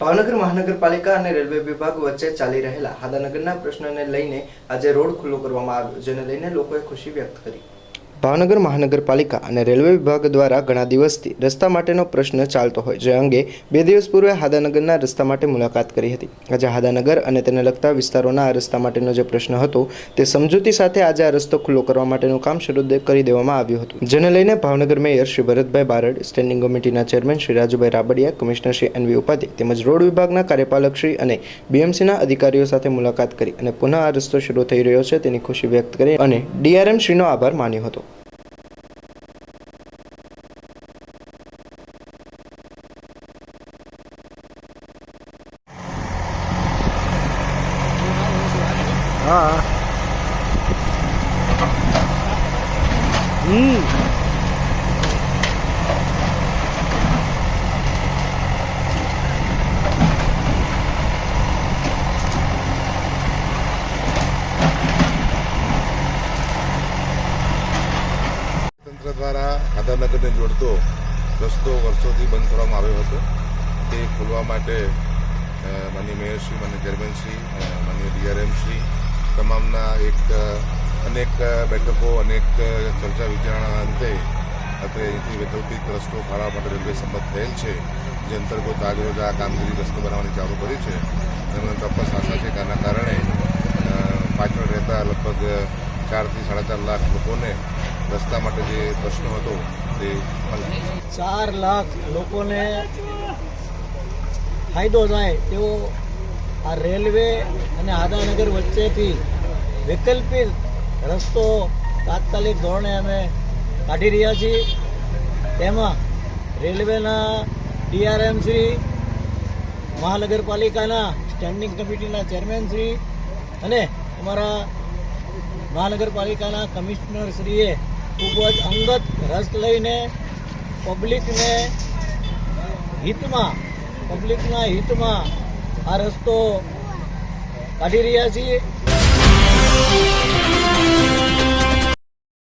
ભાવનગર મહાનગરપાલિકા અને રેલવે વિભાગ વચ્ચે ચાલી રહેલા હાદાનગરના પ્રશ્નને લઈને આજે રોડ ખુલ્લો કરવામાં આવ્યો, જેને લઈને લોકોએ ખુશી વ્યક્ત કરી. ભાવનગર મહાનગરપાલિકા અને રેલવે વિભાગ દ્વારા ઘણા દિવસથી રસ્તા માટેનો પ્રશ્ન ચાલતો હોય, જે અંગે બે દિવસ પૂર્વે હાદાનગરના રસ્તા માટે મુલાકાત કરી હતી. આજે હાદાનગર અને તેને લગતા વિસ્તારોના આ રસ્તા માટેનો જે પ્રશ્ન હતો, તે સમજૂતી સાથે આજે આ રસ્તો ખુલ્લો કરવા માટેનું કામ શરૂ કરી દેવામાં આવ્યું હતું. જેને લઈને ભાવનગર મેયર શ્રી ભરતભાઈ બારડ, સ્ટેન્ડિંગ કમિટીના chairman Shri Rajubhai Rabadiya, commissioner Shri N V Upadhyay તેમજ રોડ વિભાગના કાર્યપાલક શ્રી અને બીએમસીના અધિકારીઓ સાથે મુલાકાત કરી અને પુનઃ આ રસ્તો શરૂ થઈ રહ્યો છે તેની ખુશી વ્યક્ત કરી અને ડીઆરએમ શ્રીનો આભાર માન્યો હતો. હા હમ તંત્ર દ્વારા હાદાનગરને જોડતો રસ્તો વર્ષોથી બંધ કરવામાં આવ્યો હતો તે ખોલવા માટે અ, માનનીય મેયરશ્રી માન્ય ચેરમેનશ્રી અ, માનનીય ડીઆરએમશ્રી તમામના એક, અનેક બેઠકો, અનેક ચર્ચા વિચારણા અંતે અત્રે અહીંથી વૈકલ્પિક રસ્તો ફાળવા માટે રેલવે સંમત થયેલ છે. જે અંતર્ગત આજરોજ આ કામગીરી રસ્તો બનાવવાની ચાલુ કરી છે. અને મને ચોક્કસ આશા છે કે આના કારણે પાછળ રહેતા લગભગ ચારથી સાડા ચાર લાખ લોકોને રસ્તા માટે જે પ્રશ્ન હતો તે ચાર લાખ લોકોને ફાયદો થાય તેવો આ રેલવે અને આદાનગર વચ્ચેથી વૈકલ્પિક રસ્તો તાત્કાલિક ધોરણે અમે કાઢી રહ્યા છીએ. તેમાં રેલવેના ડીઆરએમ શ્રી, મહાનગરપાલિકાના સ્ટેન્ડિંગ કમિટીના ચેરમેન શ્રી અને અમારા મહાનગરપાલિકાના કમિશનર શ્રીએ ખૂબ જ અંગત રસ લઈને પબ્લિકને હિતમાં, પબ્લિકના હિતમાં આ રસ્તો કાઢી રહ્યા છીએ.